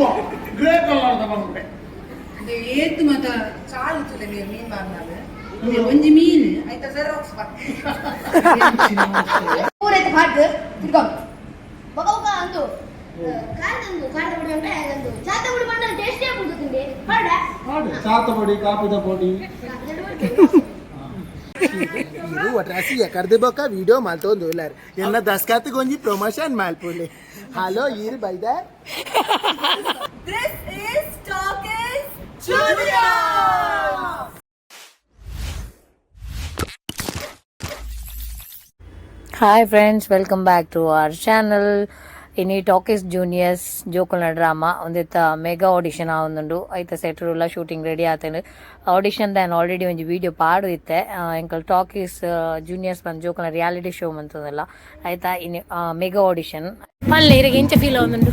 அப்பா கிரேட் ಇದು ಒಟ್ರಾಸಿ ಎಕರ್ದೆ ಬೊಕ್ಕ ವಿಡಿಯೋ ಮಾಲ್ತೊಂದು ಎಲ್ಲಾರು ಎಲ್ಲ ದಸ್ಕಾತಿಗೆ ಒಂಜಿ ಪ್ರಮೋಷನ್ ಮಾಲ್ಪುಲಿ Hello, here by that. this is Talking Julia. Hi friends, welcome back to our channel. ഇനി ടോക്കീസ് ജൂനിയേഴ്സ് ജോക്കുള്ള ഡ്രാമ. ಒಂದಿತ್ತ ಮೆಗಾ ಆಡಿಷನ್ ಆವೊಂದುಂಡು ಐತ ಸೆಟ್ರ್ ಉಲ್ಲ ಶೂಟಿಂಗ್ ರೆಡಿ ಆತಂಡ್ ಆಡಿಷನ್ ದಾನ್ ಆಲ್ರೆಡಿ ಒಂಜಿ ವಿಡಿಯೋ ಪಾಡು ಇತ್ತೆ ಎಂಕಲ್ ಟಾಕೀಸ್ ಜೂನಿಯರ್ಸ್ ಬಂದು ಜೋಕುಲ ರಿಯಾಲಿಟಿ ಶೋ ಮಂತದಲ್ಲ ಐತ ಇನಿ ಮೆಗಾ ಆಡಿಷನ್ ಮಲ್ಲ ಇರಗೆ ಫೀಲ್ ಆವೊಂದುಂಡು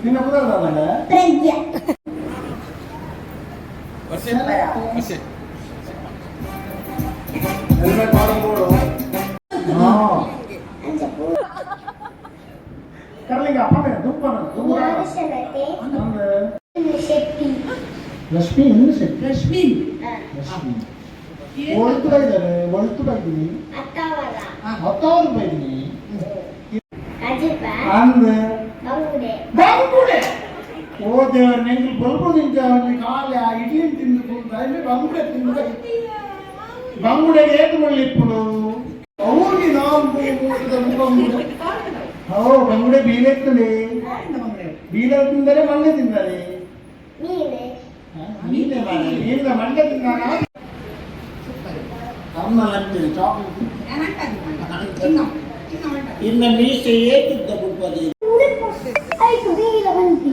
ನಿನ್ನ ಕುದರ್ದಲ್ಲ ಪ್ರಜ್ಞೆ ಹೆಲ್ಮೆಟ್ ಮಾಡೋದು ಕರ್ಲಿಂಗ ಅಪ್ಪ ದುಪ್ಪನ ಯಾವಶಲತೆ ಶೆಟ್ಟಿ ಲಕ್ಷ್ಮಿ ಇನ್ನು ಶೆಟ್ಟಿ ರಶ್ಮಿನ್ ಲಕ್ಷ್ಮಿ ಒಳ್ತುಡ ಇದ್ದಾರೆ ಒಳ್ತುಡ ಇದ್ದೀನಿ ಅತ್ತವರ ಹತ್ತಾರು ರೂಪಾಯಿ ಇದ್ದೀನಿ ಅಜಿಪ ಅಂದ ಬಂಗುಡೆ ಬಂಗುಡೆ ಓ ದೇವರ ನೆಂಗೆ ಬಲ್ಬು ನಿಂತ ಒಂದು ಕಾಲ ಇಡ್ಲಿ ತಿಂದು ಕುಂತ ಬಂಗುಡೆ ತಿಂದ ಬಂಗುಡೆಗೆ ಏತು ಮುಳ್ಳಿಪ್ಪುಡು ಅವ್ರಿಗೆ ನಾವು ಬಂಗುಡೆ ಓ ಬಂಗುಡೆ ಬೀಳೆತ್ತದೆ ಬೀಲ ತಿಂದರೆ ಮಣ್ಣೆ ತಿಂದರೆ ನೀನೆ ನೀನೆ ಮಾಡ ನೀರಿನ ಮಂಡೆ ತಿಂದಾಗ ಅಮ್ಮ ಲಂಚೆ ಚಾಕ್ಲೇಟ್ ಇನ್ನು ಮೀಸೆ ಏತಿದ್ದ ಬುಡ್ಬದಿ ಆಯ್ತು ಬೀಗಿಲ ಬಂತಿ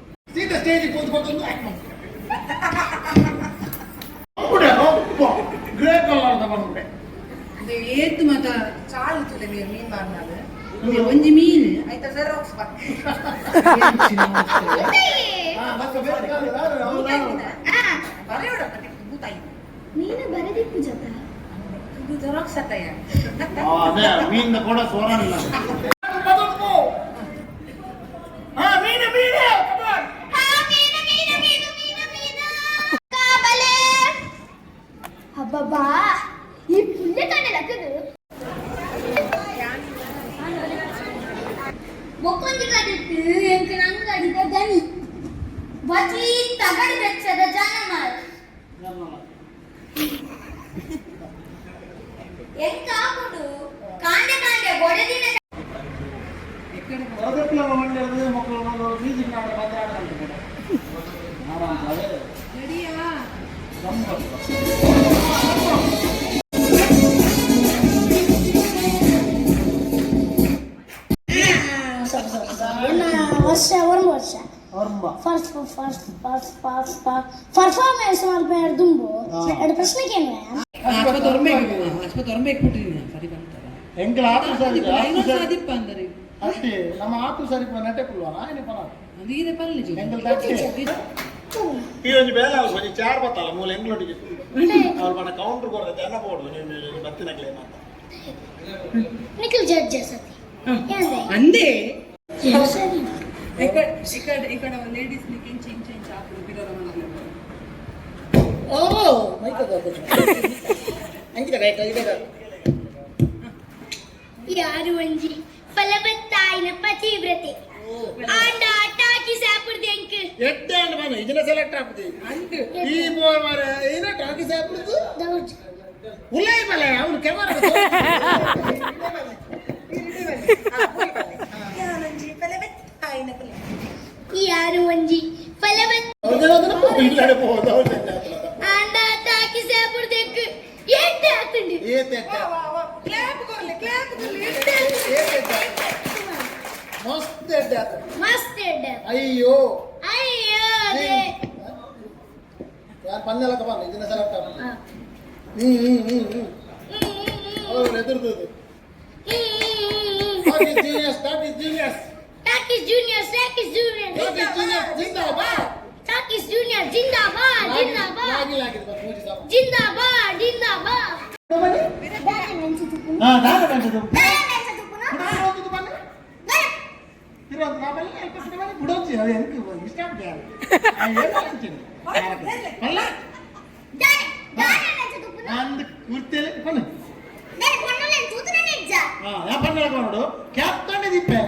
ನೀನು ಬರದಿಪ್ಪು ಜೊತೆ. ಜೆರಾಕ್ಸ್ ಅತ್ತಯ್ಯ ಅದೇ ಮೀನಿನ ಕೂಡ ಸೋರಲ್ಲ ಫಸ್ಟ್ ಪರ್ಫಾರ್ಮೆನ್ಸ್ ಮಾಡ್ಬೇಡ ದುಂಬು. ಎರಡು ಆತು ಸರಿ ಅಂದರೆ. ಅಷ್ಟೇ ನಮ್ಮ ಆತು ಕುಲ್ವಾನ ಏನೇ ನೀರೇ ಈ ಒಂದು ಅವ್ರು ಬರೀ ಚಾರ್ ಬತ್ತಲ್ಲ ಮೂಲ ಎಂಗ್ಲೊಟ್ಟಿಗೆ ಅವ್ರು ಬಣ್ಣ ಕೌಂಟರ್ ಕೊಡ್ದೆ ಜನ ಬೋಡು ನೀವು ನಿಖಿಲ್ ಜಡ್ಜ್ ಸತಿ. ಅಂದೆ? ఇక్కడ ఇక్కడ ఇక్కడ లేడీస్ ని చేంజ్ చేంజ్ ఆపుడు బిడర మనకు ಓ ಮೈಕ ಹಂಗಿದೆ ರೈಟ್ ಇದೆ ಯಾರು ಒಂಜಿ ಫಲವತ್ತಾಯಿನ ಪತಿವ್ರತೆ ಆಂಡ ಟಾಕಿ ಸಾಪುರ್ದೆ ಅಂಕ್ ಎಟ್ಟೆ ಅಂತ ಬಂದು ಇದನ್ನ ಸೆಲೆಕ್ಟ್ ಆಗ್ತದೆ ಈ ಬೋರ್ ಮಾರ ಏನ ಟಾಕಿ ಸಾಪಿಡುದು ದೌರ್ಜ ಉಲ್ಲೈ ಬಲೆ ಅವನು ಕೆಮರ ಯಾರು ಒಂಜಿ ഈ ആരും വഞ്ചി అయ్యో. పన్నెలకు పన్ను ఇది select ఎదురుతుంది genius that is genius Takis Junior, Takis Junior, Takis Junior, Jindabad. Takis Junior, Jindabad, Jindabad. Jindabad, Jindabad. అందుకు కుర్తీ పండుగ కొనడు క్యాప్ తోనే తిప్పా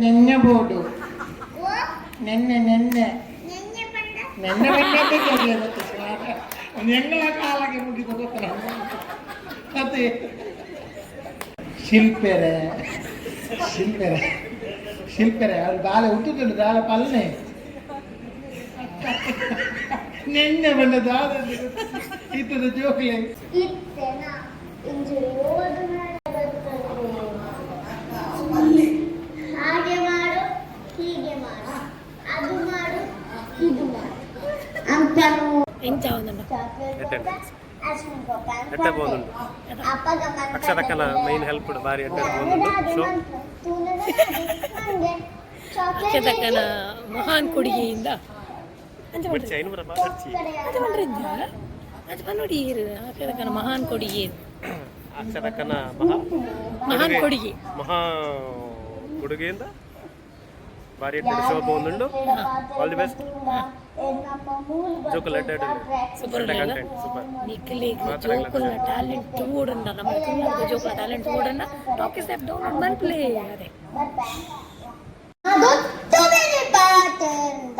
ನೆನ್ನೆ ಬೋರ್ಡು ಓ ನೆನ್ನೆ ನೆನ್ನೆ ನೆನ್ನೆ ಪಂಡ ನೆನ್ನೆ ಬಂದದ್ದೇ ಕೇಳಿದೆ ಗೊತ್ತು ಒಂದು ಎಂಗಳ ಕಾಲಕ್ಕೆ ಮುಗಿದು ಗೊತ್ತಲ್ಲ ಮತ್ತೆ ಶಿಲ್ಪೆರೆ ಶಿಲ್ಪೆರೆ ಶಿಲ್ಪೆರೆ ಅವ್ರು ದಾಲೆ ಹುಟ್ಟುದುಂಡು ದಾಲೆ ಪಲ್ಲೆ ನೆನ್ನೆ ಬಂದ ದಾದ ಇತ್ತದ ಜೋಕ್ಲೆ ಇತ್ತೆನ? ಇಂಜುರಿ ಓದು ಹಾಗೆ ಮಾಡು ಹೀಗೆ ಮಾಡು. ಅದು ಮಾಡು ಇದು ಮಾಡು. ಅಂತಾನು ಎಂಚ ಒಂದುಂಡು ಎಡ್ಡೆ ಬೋದುಂಡು. ಅಕ್ಷರಕ್ಕನ main help ಡು ಬಾರಿ ಎಡ್ಡೆ ಮಹಾನ್ ಮಹಾನ್ ಅಂಚ ಪನ್ನೋಡಿ ಅಕ್ಷತಕ್ಕನ ಮಹಾನ್ ಕೊಡುಗೆ. ಅಕ್ಷರಕ್ಕನ ಮಹಾ ಮಹಾನ್ ಕೊಡುಗೆ. ಮಹಾ ಕೊಡುಗೆಯಿಂದ ಬಾರಿ ಎಡ್ಡೆ ಶೋ ಆಲ್ ದಿ ಬೆಸ್ಟ್ ಜೋಕುಲ್ ಸೂಪರ್ ಜೋಕುಲ ಟ್ಯಾಲೆಂಟ್ ತೂಡಂಡ ನಮ್ಮ ಜೋಕುಲ ಟ್ಯಾಲೆಂಟ್ ತೂಡಂಡ ಟಾಕೀಸ್ ಆ್ಯಪ್ ಡೌನ್ಲೋಡ್ ಮನ್ಪ್ಲೇ ಅದೇ ಪಾತಂದ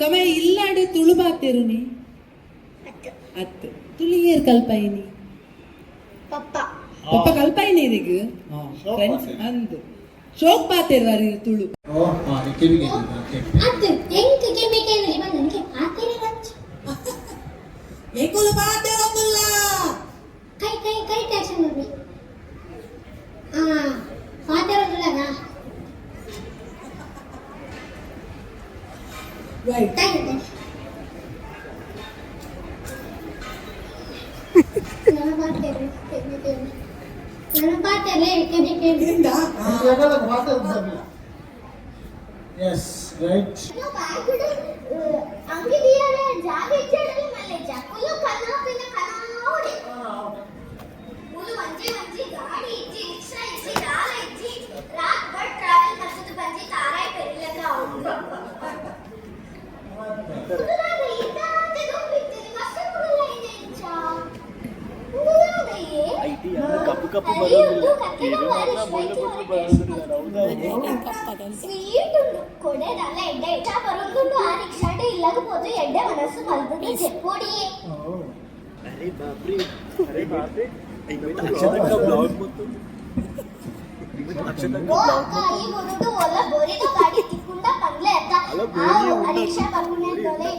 ಸಮಯ ಇಲ್ಲಾಡು ತುಳುಬಾತೇರು ನೀ ಅತ್ತು ತುಳಿಯರ್ ಕಲ್ಪೈನಿ ಪಪ್ಪ ಒಪ್ಪ ಕಲ್ಪೈನಿ ಇದೀಗ ಶೋಕ್ ಫ್ರೆಂಡ್ಸ್ ಪಾತೇರು. ಅಂದು ಶೋಕ್ ಪಾತೇರು ವಾರಿ ತುಳು ಓ ಹಾ ಕಿವಿಗೆ ಓಕೆ ಅದು ಎಂಕಿಗೆ ಬೇಕೇನ್ರಿ ಬಂದನಿಗೆ ಹಾಕಿರಿ ರಂಚ್ ಏಕುಲು ಪಾತೇರೊಂದುಲ್ಲ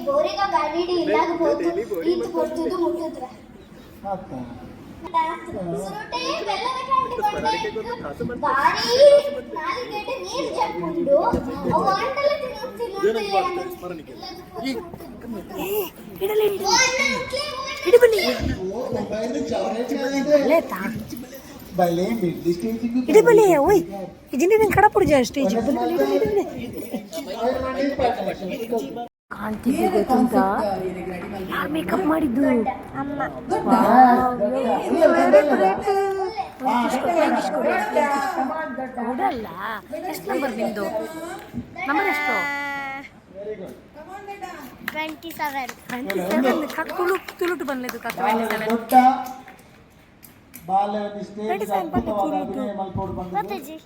ಬೋರಿಗ ಗಾಡಿ ಇಲ್ಲಾಗ ಹೋತು ಈತು ಕೊಡ್ತಿದ್ದು ಮುಟ್ಟಿದ್ರ ಅಕ್ಕ ಸುರುಟೆ ಬೆಲ್ಲದ ಕಂಡುಕೊಂಡೆ ಬಾರಿ ನಾಲಿಗೆಡೆ ನೀರು ಚಕ್ಕೊಂಡು ಅವು ಅಂಟಲ್ಲ ಬಲೆ ಬಿಡ್ಲಿ ಸ್ಟೇಜಿಗೆ ಇಡಿ ಬಲಿ ಕಾಣ್ತಿದ್ದೆ ಗೊತ್ತುಂಟಾ? ಯಾರು ಮೇಕಪ್ ಮಾಡಿದ್ದು? ಹೌದಲ್ಲ? ಎಷ್ಟು ನಂಬರ್ ನಿಮ್ದು ನಂಬರ್ ಎಷ್ಟು? Twenty seven twenty seven cut ತುಳುಟು ತುಳುಟು ಬಂದ್ಲೆದು ಕತ್ ಟ್ವೆಂಟಿ ಸೆವೆನ್ ದೊಡ್ಡ ಬಾಲ್ಯವನ್ನು ಸ್ಟೇಜ್ ಅದ್ಭುತವಾದ ಅಭಿನಯ ಮಲ್ಪೋಡು ಬಂದಿದ್ದು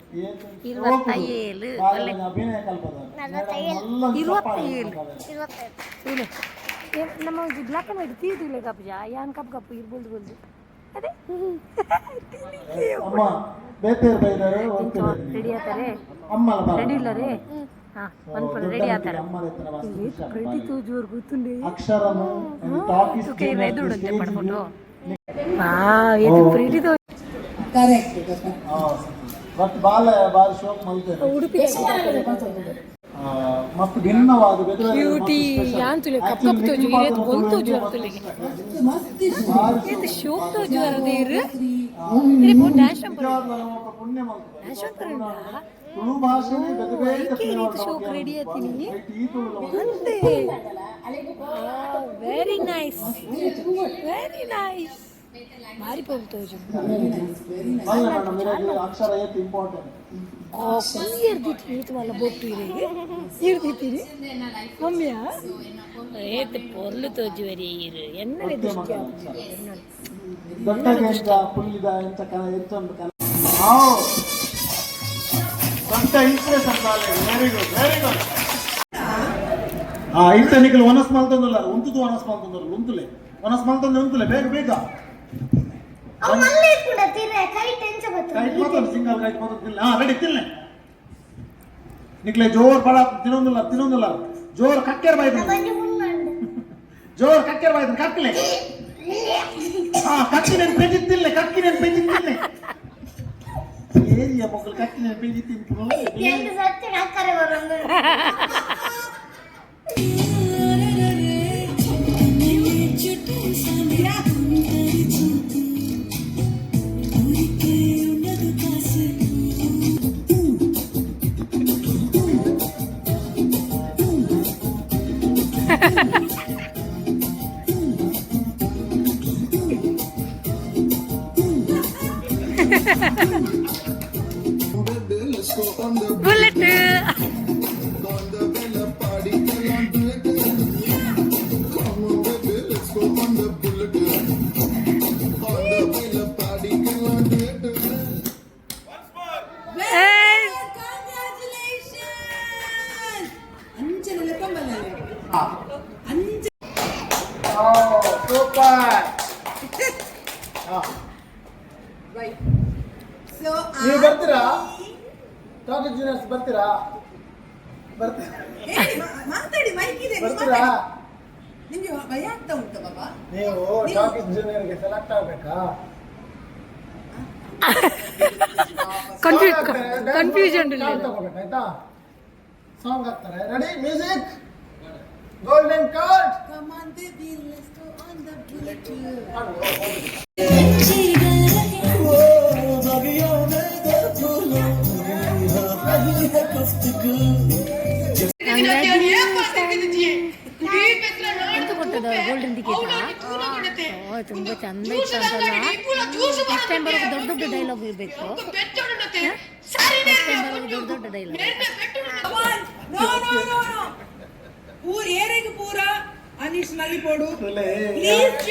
ಬಾಲ್ಯದ ಅಭಿನಯ ಕಲ್ಪದ ನಮ್ಮ ಬ್ಲಾಕ್ ಅಂಡ್ ವೈಟ್ ತೀರ್ತಿಲ್ಲ ಕಪ್ ಜಾ? ಯಾನ್ ಕಪ್ ಕಪ್ಪು ಇರ್ಬೋದು ಬೋದು ಅದೇ? ಅಮ್ಮ ಬೇತೇರು ಬೈದರು ರೆಡಿ ಆತಾರೆ ಅಮ್ಮಲ ರೆಡಿ ಇಲ್ಲ ರೇ ಹಾ ಬಂದ್ಕೊಳ್ಳಿ ವಾವ್ ಇದು ಪ್ರೀತಿ ತೋ ಬಟ್ ಬಾಲ ಶೋಕ್ ಉಡುಪಿ ಬ್ಯೂಟಿ ಯಾನ್ ತುಲೆ ಕಪ್ ಕಪ್ ತೋಜು ಇರೇದು ಗೊಂದು ತೋಜು ಅರ್ತುಲೆಗೆ ಇದು ವೆರಿ ನೈಸ್ ವೆರಿ ನೈಸ್ ಇರೋದು ಅಕ್ಷರ ಏತ್ ಇಂಪಾರ್ಟೆಂಟ್ ಇರ್ದಿತ್ತು ಈತ ವಲ್ಲ ಬೊಟ್ಟು ಇರೆಗೆ ಇರ್ದಿತ್ತೀರಿ ಮಮ್ಮಿಯ ಏತ್ ಪೊರ್ಲು ತೋಜು ವರಿ ಇರು ಎನ್ನಡೆ ದೃಷ್ಟಿ ಎಂತ ಪುಲ್ಲಿದ ಎಂತ ಕನ ಎಂತ ಒಂದು ಕನ ಹಾವು ದೊಡ್ಡ inspiration college very good very good ಆ ಇಂತ ಒನಸ್ ಮಲ್ತಂದಲ್ಲ ಉಂತುದು ಒನಸ್ ಮಲ್ತಂದಲ್ಲ ಉಂತುಲೆ ಒನಸ್ ಮಲ್ತಂದ್ರೆ ಉಂತುಲೆ ಬೇಗ ಬೇಗ. ಅವಲ್ಲೇ ಕೂಡ ತಿರ್ರೆ ಕೈ ಟೆನ್ಷ ಕೈಟ್ ಬರ್ತದೆ ಮಾತಾಡು ಸಿಂಗಲ್ ಕೈಟ್ ಮಾತಾಡು ತಿನ್ಲೆ ಹಾ ರೆಡಿ ತಿನ್ಲೆ ನಿಕ್ಲೆ ಜೋರ್ ಬಡ ತಿನ್ನೊಂದಿಲ್ಲ ತಿನ್ನೊಂದಿಲ್ಲ ಜೋರ್ ಕಕ್ಕೆರ್ ಬಾಯ್ತು ಬಂದು ಮುಂದ್ ಮಾಡು ಜೋರ್ ಕಕ್ಕೆರ್ ಬಾಯ್ತು ಕಕ್ಲೆ ಹಾ ಕಕ್ಕಿ ನೆನ್ ಪೆಂಜಿ ತಿನ್ಲೆ ಕಕ್ಕಿ ನೆನ್ ಪೆಂಜಿ ತಿನ್ಲೆ ಏರಿಯ ಮಕ್ಕಳು ಕಕ್ಕಿ ನೆನ್ ಪೆಂಜಿ ತಿಂತು ಎಂಟು ಸತ್ಯ ಅಕ್ಕರೆ ಬರೋದು Bullet! ನೀವು ಟಾಕಿಂಗ್ ಜೂನಿಯರ್ಗೆ ಸೆಲೆಕ್ಟ್ ಆಗ್ಬೇಕಾ ಕನ್ಫ್ಯೂಸ್ ಕನ್ಫ್ಯೂಷನ್ ಇಲ್ಲ ಕಾರ್ಡ್ ತಗೋಬೇಕಾಯ್ತಾ ಸಾಂಗ್ ಹಾಕ್ತಾರೆ ready music golden card Come on baby, let's go on the bullet. ಎಂತ ಕೊಟ್ಟದ ಗೋಲ್ಡನ್ ಟಿಕೆಟ್ ಓ ತುಂಬಾ ಚಂದ ಇತ್ತು ಅಂತಲ್ಲ ನೆಕ್ಸ್ಟ್ ಟೈಮ್ ಬರೋದು ದೊಡ್ಡ ದೊಡ್ಡ ಡೈಲಾಗ್ ಇರಬೇಕು. ನೆಕ್ಸ್ಟ್ ಟೈಮ್ ಬರೋದು ದೊಡ್ಡ ದೊಡ್ಡ ಡೈಲಾಗ್ ಊರ್ ಏರೆಗೆ ಪೂರ ಅನೀಶ್ ನಲಿಪೋಡು ಪ್ಲೀಸ್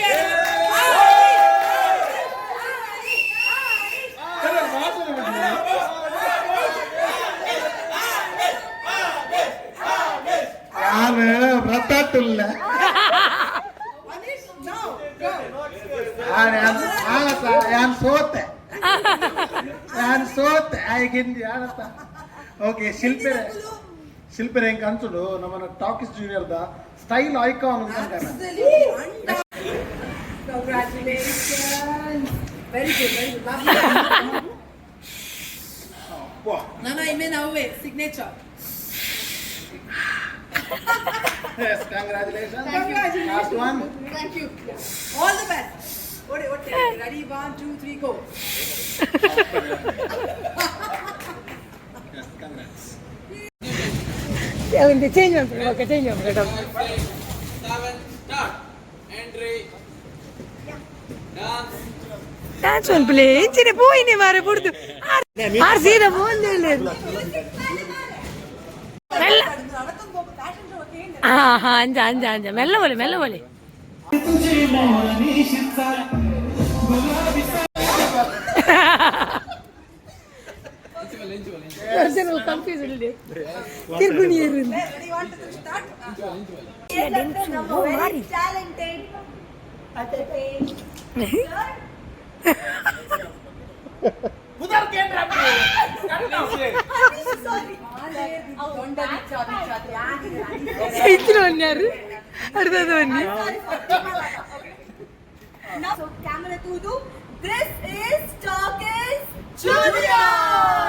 ಸೋತ್ ಆಗಿಂದು ಯಾರತ್ತ ಓಕೆ ಶಿಲ್ಪಿರೆ ಶಿಲ್ಪಿರೆ ಹೆಂಗೆ ಅನ್ಸುಡು ನಮ್ಮನ್ನ ಟಾಕಿಸ್ ಜೂನಿಯರ್ದ ಸ್ಟೈಲ್ ಐಕಾನ್ ಅಂತ Congratulations. Very good, very good. Lovely. Nana, I mean, away. Signature. Yes, congratulations. Congratulations. Last one. Thank you. All the best. What, what, ready? One, two, three, go. അതിന്റെ change വന്നിട്ടുണ്ട് okay change വന്നു കേട്ടോ. Dance one play ഇച്ചിരി പോയിനെ മാറി കൊടുത്തു. ആർസിയുടെ പോകുന്നില്ലേ മെല്ല. ആ ഹാ അഞ്ച അഞ്ച അഞ്ച. മെല്ല പോലെ മെല്ല പോലെ. Ha ha ha! சைக்கிள் வந்தாரு அடுத்தது வண்டி So camera to do. This is Talking Junior.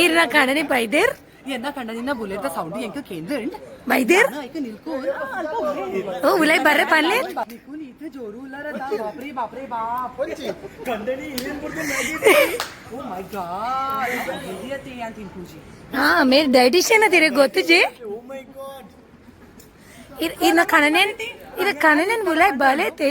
ಇರ್ರಕ್ಕ ಅಣ್ಣನೇ ಬೈದೇರ್ ಎನ್ನ ಕಂಡನಿಂದ ಬುಲೆಟ್ ಸೌಂಡ್ ಹೆಂಗೆ ಕೇಂದ್ರಂಡ್ ಬೈದೇರ್ ಓ ಉಲೈ ಬರ್ರೆ ಪಲ್ಲೆ ಜೋರು ಬಾಪ್ರಿ ಬಾಪ್ರಿ ಬಾಪ್ ಕಂಡನಿ ಓ ಮೈ ಗಾಡ್ ಅಂತ ತಿನ್ಕೂಜಿ ಹಾ ಮೇರ್ ಡೈಟಿಷಿಯನ್ ಅದಿರ ಗೊತ್ತು ಜಿ ಓ ಮೈ ಗಾಡ್ ಇರ್ ಇನ್ನ ಕಣನೇನ್ ಇರ ಕಣನೇನ್ ಬುಲೈ ಬಲೇತೆ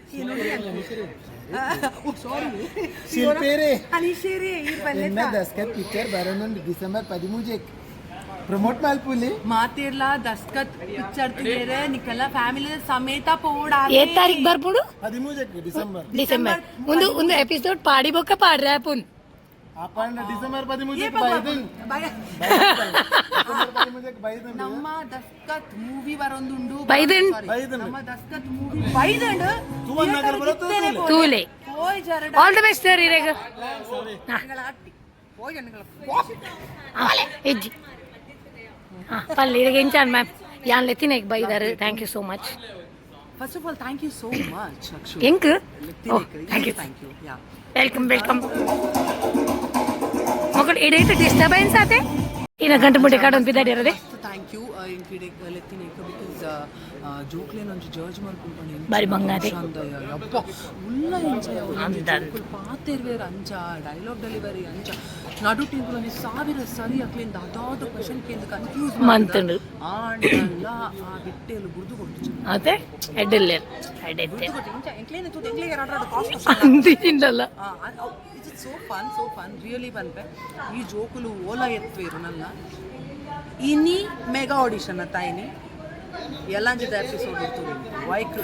ಶಿಲ್ಪೇರೆ ಈ ಪಲ್ಯ ನಿನ್ನ ದಸ್ಕತ್ ಪಿಕ್ಚರ್ ಬರೋನೊಂದು ಡಿಸೆಂಬರ್ ಪದಿಮೂಜೆಕ್ ಪ್ರಮೋಟ್ ಮಾಲ್ಪುಲಿ ಮಾತಿರ್ಲ ದಸ್ಕತ್ ಪಿಕ್ಚರ್ ತಿಂದರೆ ನಿಕ್ಕೆಲ್ಲ ಫ್ಯಾಮಿಲಿ ಸಮೇತ ಪೋಡ ಏ ತಾರೀಕ್ ಬರ್ಬೋದು? ಹದಿಮೂಜೆಕ್ ಡಿಸೆಂಬರ್. ಡಿಸೆಂಬರ್. ಒಂದು ಒಂದು ಎಪಿಸೋಡ್ ಪಾಡಿ ಬೊಕ್ಕ ಪಾಡ್ರೆ ಅಪ್ಪುನ್. आपण डिसेंबर मध्ये म्हणजे एक बाई देईन. डिसेंबर मध्ये म्हणजे एक बाई देईन. ನಮ್ಮ ದಸ್ಕತ್ ಮೂವಿ ಬರೊಂದುಂಡು ಬೈದೆನ್? Sorry. ಬೈದೆನ್. ನಮ್ಮ ದಸ್ಕತ್ ಮೂವಿ ಬೈದಂಡ್ ಸುವರ್ಣ ನಗರ ಬರುತ್ತೆ ತೂಲೆ. ತೂಲೆ. ಹೋಯ್ ಜರಡ ಆಲ್ ದ ಬೆಸ್ಟ್ ಸರ್ ಇರೇಗ ನಿಗಳ ಅಟ್ಟಿ ಹೋಯ್ ನಿಗಳ ಪೋಪ್. ಹೆಜ್ಜಿ ಹಾಂ ಪಲ್ಲಿ ಇರೇಗ ಎಂಚಾನ್ ಮ್ಯಾಮ್ ಯಾನ್ ಲೆತ್ತಿನ ಈಗ ಬೈದಾರು thank you so much First of all, thank you so much, Akshu. ಹೆಂಗ್ ಓ thank you Thank you. Yeah. Welcome welcome ఒకటి ఏడైతే డిస్టర్బెన్స్ అయితే ఈయన గంట ముడి కాడ పంపిదాడు ఇరదే ಥ್ಯಾಂಕ್ ಯು ಇಂಕ್ರೀಡೆ ಲೆತ್ತಿನ ಬಿಕಾಸ್ ಜೋಕ್ಲೆ ನಂಜು ಜರ್ಜ್ ಮಾಡ್ಕೊಂಡು ಬಾರಿ ಬಂಗಾದೆ. ಯಪ್ಪ ಉಲ್ಲ ಎಂಜಾಯ್ ಅಂದನ್. ಪಾತಿರ್ವೇರ್ ಅಂಚ ಡೈಲಾಗ್ ಡೆಲಿವರಿ ಅಂಚ ನಡು ಟೀಮ್ಗಳಲ್ಲಿ ಸಾವಿರ ಸರಿ ಅಕ್ಲಿಂದ ಅದಾದ ಕ್ವಶನ್ ಕೇಂದ್ರ ಕನ್ಫ್ಯೂಸ್ ಮಂತುಂಡು ಆಂಡಲ್ಲ ಆ ಬಿಟ್ಟೆಲು ಬುರ್ದು ಕೊಟ್ಟು అయితే ఎడ్డెళ్ళారు ఎడ్డెత్తే ಎಂಕ್ಲೇನೆ ತೂತ್ ಎಂಕ್ಲೇಗೆ which is so fun, so fun, really fun. ಈ ಜೋಕುಲು ಓಲ ಎತ್ತು ಇರುನಲ್ಲ ಇನಿ ಮೆಗಾ ಆಡಿಷನ್ ತಾಯಿನಿ ಎಲ್ಲಾಂಜಿ ಎಪಿಸೋಡ್ ಇರ್ತದೆ. ವೈಕ್ಲ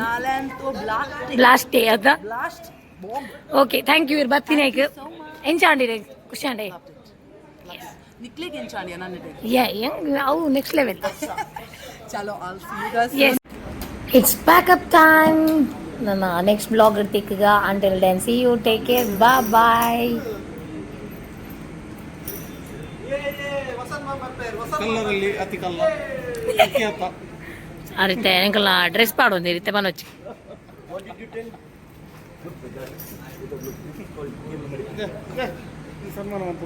ನಾಳೆ ಅಂತೂ ಬ್ಲಾಸ್ಟ್ ಬ್ಲಾಸ್ಟ್ ಅದ. ಬ್ಲಾಸ್ಟ್ ಓಕೆ ಥ್ಯಾಂಕ್ ಯು ಇರ್ ಬರ್ತೀನಿ ಈಗ. ಎಂಚಾಂಡಿರಿ ಖುಷಿಯಾಂಡಿ ನಿಕ್ಲಿಗೆ ಎಂಚಾಂಡಿಯ ನಾನು ಯಾ ಹೆಂಗ್ ಅವು ನೆಕ್ಸ್ಟ್ ಲೆವೆಲ್ ಚಲೋ all see you guys it's back up time ನನ್ನ next blog ಇರ್ತೀಕೀಗ until then see you take care ಬಾ ಬಾಯ್ ಅರಿತೆ ಎಂಕಲ್ಲ ಡ್ರೆಸ್ ಪಾಡು ಒಂದು ಇರುತ್ತೆ ಮನೋಜ್ ಸನ್ಮಾನವಂತ